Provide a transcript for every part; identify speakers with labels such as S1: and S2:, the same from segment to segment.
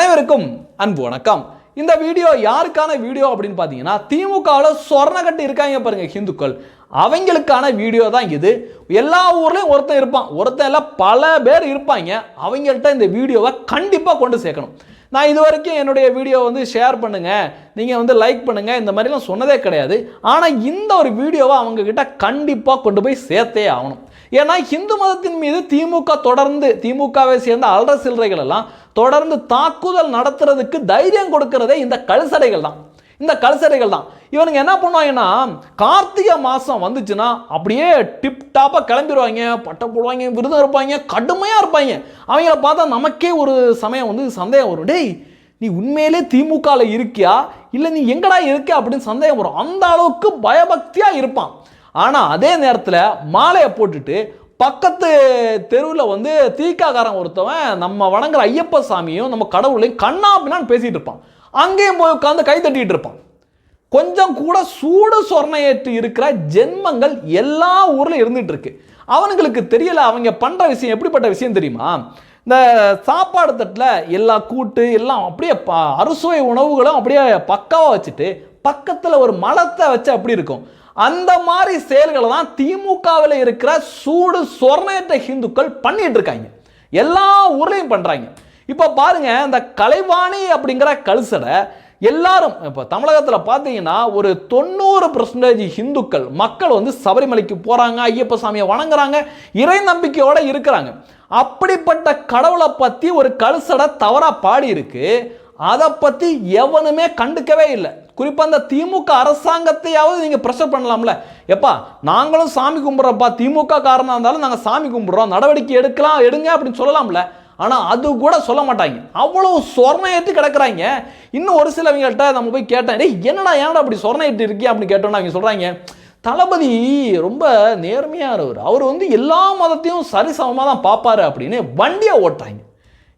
S1: அனைவருக்கும் அன்பு வணக்கம். இந்த வீடியோ யாருக்கான வீடியோ அப்படின்னு பார்த்தீங்கன்னா திமுகவில் சொர்ணக்கட்டு இருக்காங்க பாருங்க ஹிந்துக்கள். அவங்களுக்கான வீடியோ தான் இது. எல்லா ஊர்லேயும் ஒருத்தன் இருப்பான். ஒருத்தன் எல்லாம் பல பேர் இருப்பாங்க. அவங்கள்ட்ட இந்த வீடியோவை கண்டிப்பாக கொண்டு சேர்க்கணும். நான் இது வரைக்கும் என்னுடைய வீடியோ வந்து ஷேர் பண்ணுங்கள் நீங்கள் வந்து லைக் பண்ணுங்கள் இந்த மாதிரிலாம் சொன்னதே கிடையாது. ஆனால் இந்த ஒரு வீடியோவை அவங்கக்கிட்ட கண்டிப்பாக கொண்டு போய் சேர்த்தே ஆகணும். ஏன்னா இந்து மதத்தின் மீது திமுக தொடர்ந்து திமுகவை சேர்ந்த அல்ற சில்லறைகள் எல்லாம் தொடர்ந்து தாக்குதல் நடத்துறதுக்கு தைரியம் கொடுக்கறதே இந்த கழுசடைகள் தான். இந்த கழுசடைகள் தான். இவனுங்க என்ன பண்ணுவாங்கன்னா கார்த்திகை மாதம் வந்துச்சுன்னா அப்படியே டிப் டாப்பாக கிளம்பிடுவாங்க பட்டம் போடுவாங்க விருதம் இருப்பாங்க கடுமையாக இருப்பாங்க. அவங்கள பார்த்தா நமக்கே ஒரு சமயம் வந்து சந்தேகம் வரும். டேய் நீ உண்மையிலே திமுகவில் இருக்கியா? இல்லை நீ எங்கடா இருக்க? அப்படின்னு சந்தேகம் வரும். அந்த அளவுக்கு பயபக்தியாக இருப்பான். ஆனால் அதே நேரத்தில் மாலையை போட்டுட்டு பக்கத்து தெருவில் வந்து தீக்காக்காரன் ஒருத்தவன் நம்ம வணங்குற ஐயப்ப சாமியும் நம்ம கடவுளையும் கண்ணா பின்னான்னு பேசிகிட்டு இருப்பான். அங்கேயும் போய் உட்காந்து கை தட்டிட்டு இருப்பான். கொஞ்சம் கூட சூடு சொர்ணையேற்று இருக்கிற ஜென்மங்கள் எல்லா ஊரில் இருந்துட்டு இருக்கு. அவனுங்களுக்கு தெரியல அவங்க பண்ற விஷயம் எப்படிப்பட்ட விஷயம் தெரியுமா? இந்த சாப்பாடு தட்டில் எல்லா கூட்டு எல்லாம் அப்படியே ப அறுசுவை உணவுகளும் அப்படியே பக்காவாக வச்சுட்டு பக்கத்தில் ஒரு மலத்தை வச்சு அப்படி இருக்கும். அந்த மாதிரி செயல்களை தான் திமுகவில் இருக்கிற சூடு சொர்ணையற்ற ஹிந்துக்கள் பண்ணிட்டு இருக்காங்க. எல்லா ஊர்லேயும் பண்ணுறாங்க இப்போ பாருங்க இந்த கலைவாணி அப்படிங்கிற கல்சடை எல்லாரும் இப்போ தமிழகத்தில் பார்த்தீங்கன்னா ஒரு தொண்ணூறு பர்சன்டேஜ் ஹிந்துக்கள் மக்கள் வந்து சபரிமலைக்கு போகிறாங்க ஐயப்ப சாமியை வணங்குறாங்க இறை நம்பிக்கையோடு இருக்கிறாங்க. அப்படிப்பட்ட கடவுளை பற்றி ஒரு கல்சடை தவறாக பாடியிருக்கு. அதை பற்றி எவனுமே கண்டுக்கவே இல்லை. குறிப்பாக அந்த திமுக அரசாங்கத்தையாவது நீங்கள் ப்ரெஷர் பண்ணலாம்ல. எப்பா நாங்களும் சாமி கும்பிட்றோம்ப்பா திமுக காரணம் இருந்தாலும் நாங்கள் சாமி கும்பிட்றோம் நடவடிக்கை எடுக்கலாம் எடுங்க அப்படின்னு சொல்லலாம்ல. ஆனால் அது கூட சொல்ல மாட்டாங்க. அவ்வளோ சொர்ணையிட்டு கிடக்குறாங்க. இன்னும் ஒரு சிலவங்கள்ட்ட நம்ம போய் கேட்டேன் டேய் என்னடா ஏன்டா அப்படி சொர்ணையிட்டு இருக்கே அப்படின்னு கேட்டோன்னா அவங்க சொல்கிறாங்க தளபதி ரொம்ப நேர்மையாக இருவர் அவர் வந்து எல்லா மதத்தையும் சரிசமமாக தான் பார்ப்பாரு அப்படின்னு வண்டியை ஓட்டுறாங்க.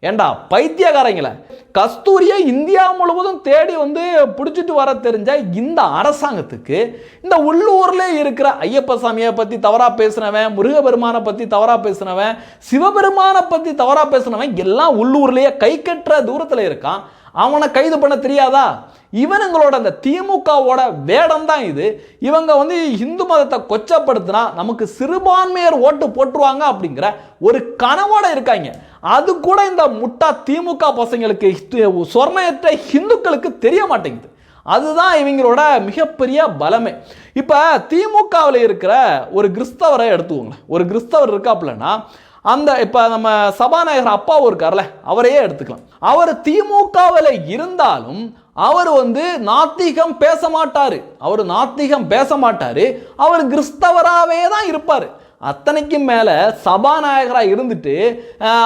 S1: ஏண்டா பைத்தியக்காரங்கள? கஸ்தூரியை இந்தியா முழுவதும் தேடி வந்து பிடிச்சிட்டு வர தெரிஞ்ச இந்த அரசாங்கத்துக்கு இந்த உள்ளூரில் இருக்கிற ஐயப்ப சாமியை பற்றி தவறாக பேசுனவன் முருகபெருமானை பற்றி தவறாக பேசினவன் சிவபெருமானை பற்றி தவறாக பேசுனவன் எல்லாம் உள்ளூர்லேயே கை கட்டுற தூரத்தில் இருக்கான். அவனை கைது பண்ண தெரியாதா? இவனுங்களோட அந்த திமுகவோட வேடம் தான் இது. இவங்க வந்து இந்து மதத்தை கொச்சப்படுத்தினா நமக்கு சிறுபான்மையர் ஓட்டு போட்டுருவாங்க அப்படிங்கிற ஒரு கனவோட இருக்காங்க. அது கூட இந்த முட்டா திமுக பசங்களுக்கு ஹிந்து- சொர்ணையற்ற ஹிந்துக்களுக்கு தெரிய மாட்டேங்குது. அதுதான் இவங்களோட மிகப்பெரிய பலமே. இப்போ திமுகவில் இருக்கிற ஒரு கிறிஸ்தவரை எடுத்துக்கோங்களேன். ஒரு கிறிஸ்தவர் இருக்காப்புலன்னா அந்த இப்போ நம்ம சபாநாயகர் அப்பாவும் இருக்கார்ல அவரையே எடுத்துக்கலாம். அவர் திமுகவில் இருந்தாலும் அவர் வந்து நாத்திகம் பேச மாட்டார். அவர் நாத்திகம் பேச மாட்டார். அவர் கிறிஸ்தவராகவே தான் இருப்பார். அத்தனைக்கும் மேலே சபாநாயகராக இருந்துட்டு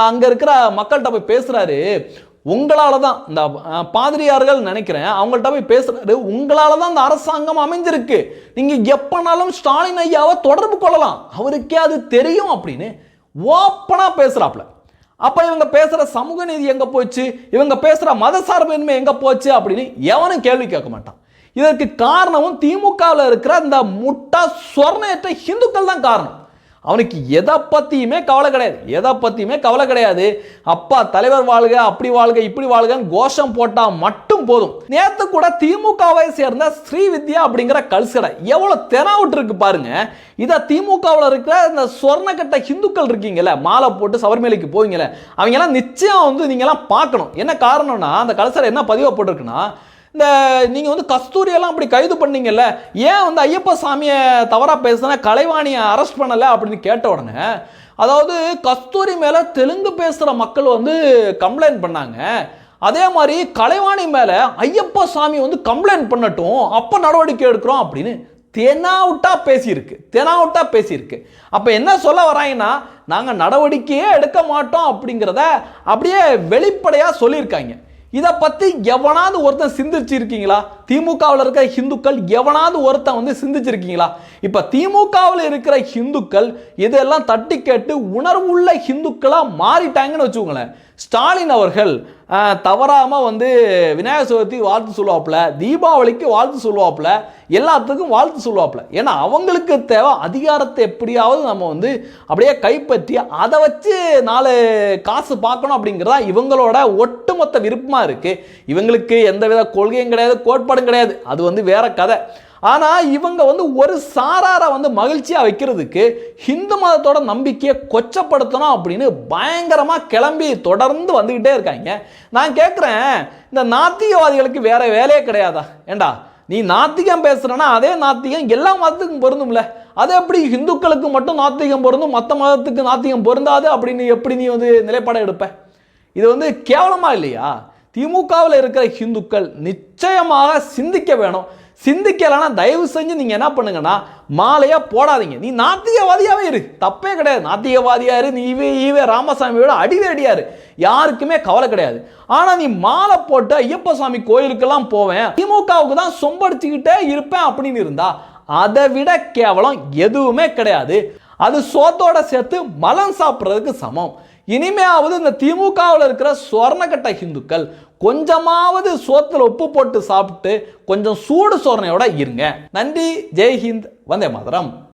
S1: அங்கே இருக்கிற மக்கள்கிட்ட போய் பேசுகிறாரு உங்களால தான் இந்த பாதிரியார்கள் நினைக்கிறேன் அவங்கள்ட்ட போய் பேசுகிறாரு உங்களால தான் இந்த அரசாங்கம் அமைஞ்சிருக்கு. நீங்கள் எப்போனாலும் ஸ்டாலின் ஐயாவை தொடர்பு கொள்ளலாம். அவருக்கே அது தெரியும் அப்படின்னு ஓப்பனாக பேசுகிறாப்புல அப்போ இவங்க பேசுகிற சமூக நீதி எங்கே போச்சு? இவங்க பேசுகிற மத சார்பின்மை எங்கே போச்சு அப்படின்னு எவனும் கேள்வி கேட்க மாட்டான். இதற்கு காரணமும் திமுகவில் இருக்கிற இந்த முட்டா சொர்ணையற்ற ஹிந்துக்கள் தான் காரணம். அவனுக்கு எதை பற்றியுமே கவலை கிடையாது. எதை பற்றியுமே கவலை கிடையாது. அப்பா தலைவர் வாழ்க அப்படி வாழ்க இப்படி வாழ்கன்னு கோஷம் போட்டால் மட்டும் போதும். நேற்று கூட திமுகவை சேர்ந்த ஸ்ரீவித்யா அப்படிங்கிற கல்சடை எவ்வளோ தெனாவிட்டு இருக்கு பாருங்க. இதை திமுகவில் இருக்கிற இந்த சொர்ணக்கட்ட ஹிந்துக்கள் இருக்கீங்கல்ல மாலை போட்டு சபரிமலைக்கு போவீங்கல்ல அவங்கெல்லாம் நிச்சயம் வந்து நீங்கள்லாம் பார்க்கணும். என்ன காரணம்னா அந்த கல்சடை என்ன பதிவாக போட்டிருக்குன்னா இந்த நீங்கள் வந்து கஸ்தூரியெல்லாம் அப்படி கைது பண்ணீங்கல்ல ஏன் வந்து ஐயப்ப சாமியை தவறாக பேசுனா கலைவாணியை அரெஸ்ட் பண்ணலை அப்படின்னு கேட்ட உடனே அதாவது கஸ்தூரி மேலே தெலுங்கு பேசுகிற மக்கள் வந்து கம்ப்ளைண்ட் பண்ணாங்க. அதே மாதிரி கலைவாணி மேலே ஐயப்ப சாமி வந்து கம்ப்ளைண்ட் பண்ணட்டும் அப்போ நடவடிக்கை எடுக்கிறோம் அப்படின்னு தெனாவுட்டாக பேசியிருக்கு தெனாவுட்டாக பேசியிருக்கு. அப்போ என்ன சொல்ல வராங்கன்னா நாங்கள் நடவடிக்கையே எடுக்க மாட்டோம் அப்படிங்கிறத அப்படியே வெளிப்படையாக சொல்லியிருக்காங்க. இதை பற்றி எவனாவது ஒருத்தன் சிந்திச்சிருக்கீங்களா? திமுகவில் இருக்கிற ஹிந்துக்கள் எவனாவது ஒருத்தன் வந்து சிந்திச்சிருக்கீங்களா? இப்போ திமுகவில் இருக்கிற ஹிந்துக்கள் இதெல்லாம் தட்டி கேட்டு உணர்வுள்ள ஹிந்துக்களாக மாறிட்டாங்கன்னு வச்சுக்கோங்களேன். ஸ்டாலின் அவர்கள் தவறாமல் வந்து விநாயகர் சதுர்த்தி வாழ்த்து சொல்லுவாப்புல தீபாவளிக்கு வாழ்த்து சொல்லுவாப்புல எல்லாத்துக்கும் வாழ்த்து சொல்லுவாப்புல. ஏன்னா அவங்களுக்கு தேவை அதிகாரத்தை எப்படியாவது நம்ம வந்து அப்படியே கைப்பற்றி அதை வச்சு நாலு காசு பார்க்கணும் அப்படிங்கிறதா இவங்களோட ஒட்டுமொத்த விருப்பமாக இருக்குது இவங்களுக்கு எந்தவித கொள்கையும் கிடையாது கோட்பாடும் கிடையாது. அது வந்து வேற கதை. ஆனால் இவங்க வந்து ஒரு சாராரை வந்து மகிழ்ச்சியாக வைக்கிறதுக்கு ஹிந்து மதத்தோட நம்பிக்கையை கொச்சப்படுத்தணும் அப்படின்னு பயங்கரமாக கிளம்பி தொடர்ந்து வந்துக்கிட்டே இருக்காங்க. நான் கேட்குறேன் இந்த நாத்திகவாதிகளுக்கு வேறு வேலையே கிடையாதா? ஏண்டா நீ நாத்திகம் பேசுகிறனா அதே நாத்திகம் எல்லா மதத்துக்கும் பொருந்தும்ல? அது எப்படி ஹிந்துக்களுக்கு மட்டும் நாத்திகம் பொருந்தும் மற்ற மதத்துக்கு நாத்திகம் பொருந்தாது அப்படின்னு எப்படி நீ வந்து நிலைப்பாடம் எடுப்ப? இது வந்து கேவலமாக இல்லையா? திமுகவில் இருக்கிற ஹிந்துக்கள் நிச்சயமாக சிந்திக்க வேணும். சிந்திக்கலைன்னா தயவு செஞ்சு நீங்கள் என்ன பண்ணுங்கன்னா மாலையாக போடாதீங்க. நீ நாத்திகவாதியாகவே இரு. தப்பே கிடையாது. நாத்திகவாதியா இரு நீ இவே ஈவே ராமசாமியோட அடிவேடியாரு யாருக்குமே கவலை கிடையாது. ஆனால் நீ மாலை போட்டு ஐயப்ப சாமி கோயிலுக்கெல்லாம் போவேன். திமுகவுக்கு தான் சொம்படிச்சுக்கிட்டே இருப்பேன் அப்படின்னு இருந்தா அதை விட கேவலம் எதுவுமே கிடையாது. அது சோத்தோட சேர்த்து மலம் சாப்பிட்றதுக்கு சமம். இனிமையாவது இந்த திமுகவில் இருக்கிற சொர்ணக்கட்ட ஹிந்துக்கள் கொஞ்சமாவது சோத்தில் உப்பு போட்டு சாப்பிட்டு கொஞ்சம் சூடு சோர்ணையோட இருங்க. நன்றி. ஜெய்ஹிந்த். வந்தே மாதரம்.